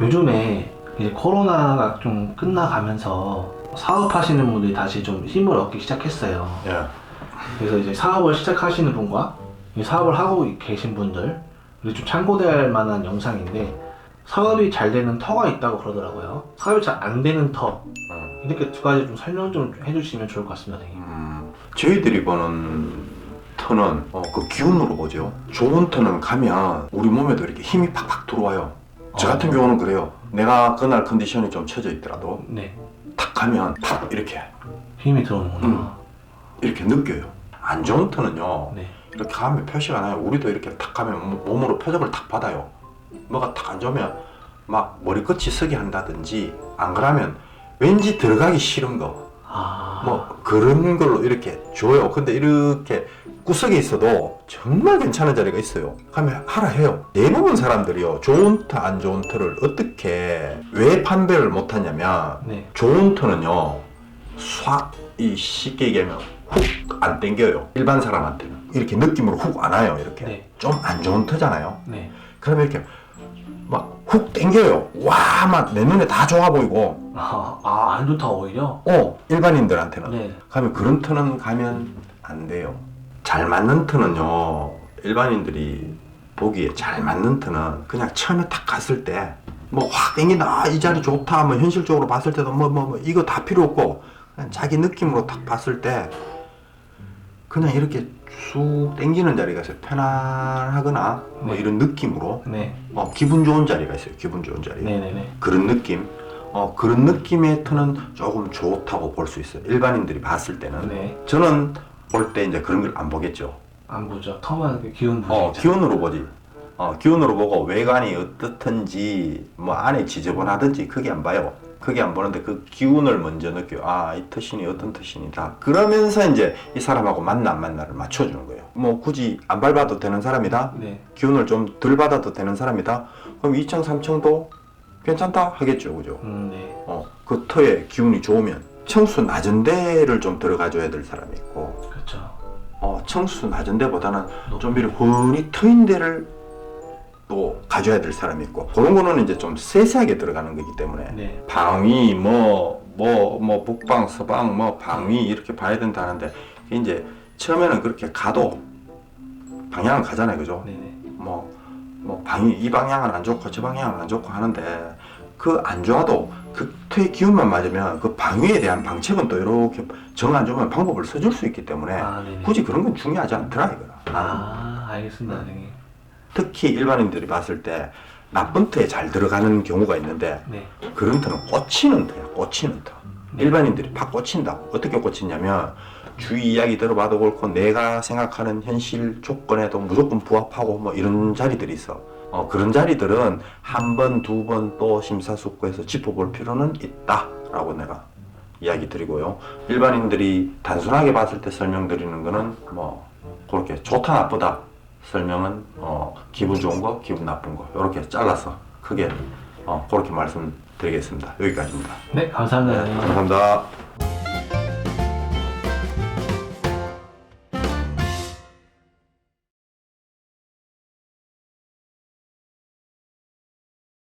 요즘에 이제 코로나가 좀 끝나가면서 사업하시는 분들이 다시 좀 힘을 얻기 시작했어요. 예. 그래서 이제 사업을 시작하시는 분과 이 사업을 하고 계신 분들 그리고 좀 참고될 만한 영상인데 사업이 잘 되는 터가 있다고 그러더라고요. 사업이 잘 안 되는 터 음. 이렇게 두 가지 좀 설명 좀 해주시면 좋을 것 같습니다, 선생님. 음, 저희들이 보는 터는 어, 그 기운으로 보죠. 좋은 터는 가면 우리 몸에도 이렇게 힘이 팍팍 들어와요. 저 어. 같은 경우는 그래요. 내가 그날 컨디션이 좀 처져 있더라도 네, 탁 가면 팍 이렇게 힘이 들어오는구나. 음. 이렇게 느껴요. 안 좋은 터는요. 네, 이렇게 가면 표시가 나요. 우리도 이렇게 탁 몸- 몸으로 표적을 탁 받아요. 뭐가 탁 안 좋으면 막 머리끝이 서게 한다든지 안 그러면 왠지 들어가기 싫은 거. 아, 뭐 그런 걸로 이렇게 줘요. 근데 이렇게 구석에 있어도 정말 괜찮은 자리가 있어요. 하면 하라 해요. 대부분 사람들이요. 좋은 터, 안 좋은 터를 어떻게 왜 판별을 못 하냐면 네, 좋은 터는요. 싹, 이 쉽게 얘기하면 훅 안 땡겨요. 일반 사람한테는. 이렇게 느낌으로 훅 안 와요. 이렇게. 네, 좀 안 좋은 터잖아요. 네. 그러면 이렇게 막 훅 땡겨요. 와, 막 내 눈에 다 좋아 보이고. 아, 아, 안 좋다 오히려. 어, 일반인들한테는. 네, 가면 그런 터는 가면 안 돼요. 잘 맞는 터는요, 일반인들이 보기에 잘 맞는 터는 그냥 처음에 딱 갔을 때, 뭐 확 땡긴다, 아, 이 자리 좋다, 뭐 현실적으로 봤을 때도 뭐, 뭐, 뭐, 이거 다 필요 없고, 그냥 자기 느낌으로 딱 봤을 때, 그냥 이렇게 쑥 땡기는 자리가 있어요. 편안하거나, 뭐 네. 이런 느낌으로, 네, 어, 기분 좋은 자리가 있어요. 기분 좋은 자리. 네, 네, 네. 그런 느낌. 어, 그런 느낌의 터는 조금 좋다고 볼 수 있어요. 일반인들이 봤을 때는. 네. 저는 볼 때 이제 그런 걸 안 보겠죠. 안 보죠. 터만 그 기운 보죠. 어, 기운으로 보지. 어, 기운으로 보고 외관이 어떻든지 뭐 안에 지저분하든지 크게 안 봐요. 크게 안 보는데 그 기운을 먼저 느껴요. 아, 이 터신이 어떤 터신이다. 그러면서 이제 이 사람하고 만나 안 만나를 맞춰주는 거예요. 뭐 굳이 안 밟아도 되는 사람이다. 네, 기운을 좀 덜 받아도 되는 사람이다. 그럼 2층, 3층도 괜찮다 하겠죠. 그죠? 음, 네, 어, 그 터의 기운이 좋으면 청수 낮은 데를 좀 들어가줘야 될 사람이 있고 그렇죠. 어, 청수 낮은 데보다는 좀 이렇게 훤히 트인 데를 또 가져야 될 사람이 있고 그런 거는 이제 좀 세세하게 들어가는 거기 때문에 네, 방위 뭐 뭐 뭐 북방 서방 뭐 방위 이렇게 봐야 된다는데 이제 처음에는 그렇게 가도 방향은 가잖아요 그죠 네, 네. 뭐, 뭐 방이 이 방향은 안 좋고 저 방향은 안 좋고 하는데 그 안 좋아도 그 터의 기운만 맞으면 그 방위에 대한 방책은 또 이렇게 정 안 좋으면 방법을 써줄 수 있기 때문에 아, 네, 네. 굳이 그런 건 중요하지 않더라 이거는. 아, 알겠습니다, 선생님. 특히 일반인들이 봤을 때 나쁜 터에 잘 들어가는 경우가 있는데 네, 그런 터는 꽂히는 터야 꽂히는 터. 일반인들이 팍 꽂힌다고. 어떻게 꽂히냐면 주위 이야기 들어봐도 그렇고 내가 생각하는 현실 조건에도 무조건 부합하고 뭐 이런 자리들이 있어 어, 그런 자리들은 한 번, 두 번 또 심사숙고해서 짚어볼 필요는 있다라고 내가 이야기 드리고요 일반인들이 단순하게 봤을 때 설명드리는 거는 뭐 그렇게 좋다 나쁘다 설명은 어, 기분 좋은 거 기분 나쁜 거 이렇게 잘라서 크게 어, 그렇게 말씀드리겠습니다 여기까지입니다 네, 감사합니다. 선생님. 감사합니다.